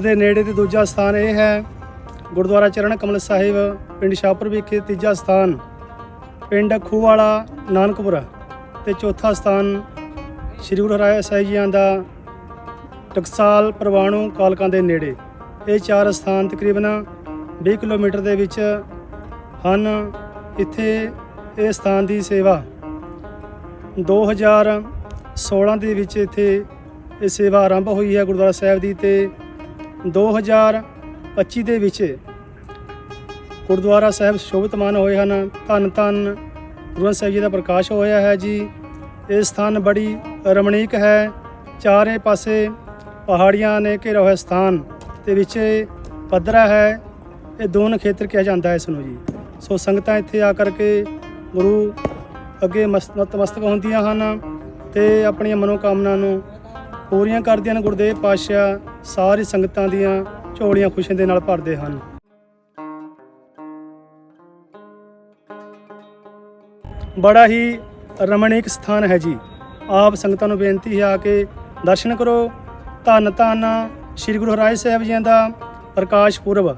ਦੇ ਨੇੜੇ ਤੇ ਦੂਜਾ ਸਥਾਨ ਇਹ ਹੈ ਗੁਰਦੁਆਰਾ ਚਰਨ ਕਮਲ ਸਾਹਿਬ, ਪਿੰਡ ਸ਼ਾਹਪੁਰ ਵਿਖੇ ਤੀਜਾ ਸਥਾਨ, ਪਿੰਡ ਖੂਵਾਲਾ, ਨਾਨਕਪੁਰਾ ਤੇ ਚੌਥਾ ਸਥਾਨ ਸ੍ਰੀ ਗੁਰੂ ਹਰਿ ਸਾਹਿਬ ਜੀਆਂ ਦਾ ਟਕਸਾਲ ਪਰਵਾਣੂ ਕਾਲਕਾਂ ਦੇ ਨੇੜੇ। ਇਹ ਚਾਰ ਸਥਾਨ ਤਕਰੀਬਨ 20 ਕਿਲੋਮੀਟਰ ਦੇ ਵਿੱਚ ਹਨ। ਇੱਥੇ ਇਹ ਸਥਾਨ ਦੀ ਸੇਵਾ 2016 ਦੇ ਵਿੱਚ ਇੱਥੇ ਇਹ ਸੇਵਾ ਆਰੰਭ ਹੋਈ ਹੈ ਗੁਰਦੁਆਰਾ ਸਾਹਿਬ ਦੀ ਤੇ 2025 ਦੇ ਵਿੱਚ ਗੁਰਦੁਆਰਾ ਸਾਹਿਬ ਸ਼ੋਭਤਮਾਨ ਹੋਏ ਹਨ। ਧੰਨ ਧੰਨ ਗੁਰੂ ਗ੍ਰੰਥ ਸਾਹਿਬ ਜੀ ਦਾ ਪ੍ਰਕਾਸ਼ ਹੋਇਆ ਹੈ ਜੀ। ਇਹ ਸਥਾਨ ਬੜੀ ਰਮਣੀਕ ਹੈ। ਚਾਰੇ ਪਾਸੇ ਪਹਾੜੀਆਂ ਨੇ ਘੇਰਾ ਹੋਇਆ ਸਥਾਨ ਤੇ ਵਿੱਚ ਪੱਧਰਾ ਹੈ। ਇਹ ਦੋਨ ਖੇਤਰ ਕਿਹਾ ਜਾਂਦਾ ਹੈ ਇਸ ਨੂੰ ਜੀ। ਸੋ ਸੰਗਤਾਂ ਇੱਥੇ ਆ ਕਰਕੇ ਗੁਰੂ ਅੱਗੇ ਮਸਤ- ਨਤਮਸਤਕ ਹੁੰਦੀਆਂ ਹਨ ਤੇ ਆਪਣੀਆਂ ਮਨੋਕਾਮਨਾ ਨੂੰ ਪੂਰੀਆਂ ਕਰਦੀਆਂ ਗੁਰਦੇਵ ਪਾਤਸ਼ਾਹ, ਸਾਰੀ ਸੰਗਤਾਂ ਦੀਆਂ ਝੋਲੀਆਂ ਖੁਸ਼ੀਆਂ ਦੇ ਨਾਲ ਭਰਦੇ ਹਨ। ਬੜਾ ਹੀ ਰਮਣੀਕ ਸਥਾਨ ਹੈ ਜੀ। ਆਪ ਸੰਗਤਾਂ ਨੂੰ ਬੇਨਤੀ ਹੈ ਆ ਕੇ ਦਰਸ਼ਨ ਕਰੋ। ਧੰਨ ਧੰਨ ਸ੍ਰੀ ਗੁਰੂ ਹਰਿ ਸਾਹਿਬ ਜੀ ਦਾ ਪ੍ਰਕਾਸ਼ ਪੁਰਬ।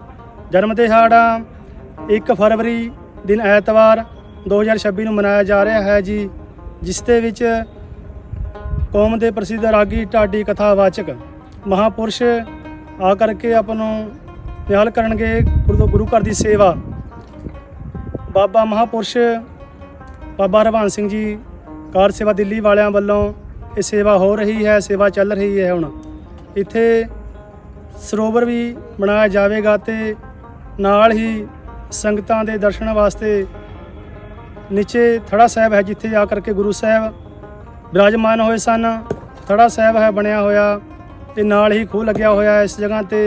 ਜਨਮ ਦਿਹਾੜਾ 1 ਫਰਵਰੀ ਦਿਨ ਐਤਵਾਰ 2026 ਨੂੰ ਮਨਾਇਆ ਜਾ ਰਿਹਾ ਹੈ ਜੀ, ਜਿਸ ਦੇ ਵਿੱਚ ਕੌਮ ਦੇ ਪ੍ਰਸਿੱਧ ਰਾਗੀ ਢਾਡੀ ਕਥਾਵਾਚਕ ਮਹਾਪੁਰਸ਼ ਆ ਕਰਕੇ ਆਪ ਨੂੰ ਨਿਹਾਲ ਕਰਨਗੇ ਗੁਰੂ ਗੁਰੂ ਘਰ ਦੀ ਸੇਵਾ। ਬਾਬਾ ਮਹਾਪੁਰਸ਼ ਬਾਬਾ ਰਵਾਨ ਸਿੰਘ ਜੀ ਕਾਰ ਸੇਵਾ ਦਿੱਲੀ ਵਾਲਿਆਂ ਵੱਲੋਂ ਇਹ ਸੇਵਾ ਹੋ ਰਹੀ ਹੈ, ਸੇਵਾ ਚੱਲ ਰਹੀ ਹੈ ਹੁਣ। ਇੱਥੇ ਸਰੋਵਰ ਵੀ ਬਣਾਇਆ ਜਾਵੇਗਾ ਤੇ ਨਾਲ ਹੀ ਸੰਗਤਾਂ ਦੇ ਦਰਸ਼ਨ ਵਾਸਤੇ ਨੀਚੇ ਥੜਾ ਸਾਹਿਬ ਹੈ ਜਿੱਥੇ ਜਾ ਕਰਕੇ ਗੁਰੂ ਸਾਹਿਬ ਬਿਰਾਜਮਾਨ ਹੋਏ ਸਨ। ਥੜਾ ਸਾਹਿਬ ਹੈ ਬਣਿਆ ਹੋਇਆ ਤੇ ਨਾਲ ਹੀ ਖੂਹ ਲੱਗਿਆ ਹੋਇਆ ਇਸ ਜਗ੍ਹਾ ਤੇ।